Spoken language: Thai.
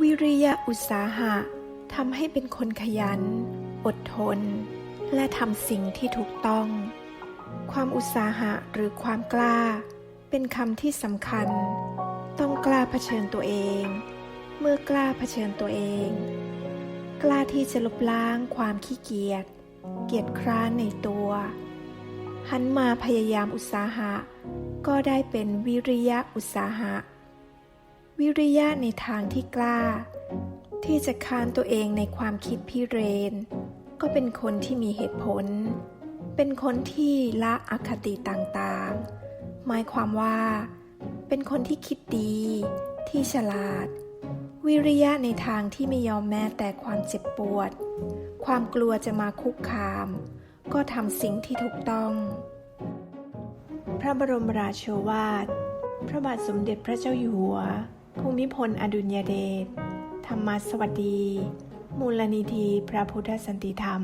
วิริยะอุตสาหะทำให้เป็นคนขยัน อดทน และทำสิ่งที่ถูกต้อง ความอุตสาหะหรือความกล้า เป็นคำที่สำคัญ ต้องกล้าเผชิญตัวเอง เมื่อกล้าเผชิญตัวเอง กล้าที่จะลบล้างความขี้เกียจ เกียจคร้านในตัว หันมาพยายามอุตสาหะ ก็ได้เป็นวิริยะอุตสาหะ วิริยะในทางที่กล้า ที่จะค้านตัวเองในความคิดพิเรน ก็เป็นคนที่มีเหตุผล เป็นคนที่ละอคติต่างๆ หมายความว่า เป็นคนที่คิดดี ที่ฉลาด วิริยะในทางที่ไม่ยอมแม้แต่ความเจ็บปวด ความกลัวจะมาคุกคาม ก็ทำสิ่งที่ถูกต้อง พระบรมราโชวาทพระบาทสมเด็จพระเจ้าอยู่หัว ภูมิพลอดุลยเดช ธรรมสวัสดี มูลนิธิพระพุทธสันติธรรม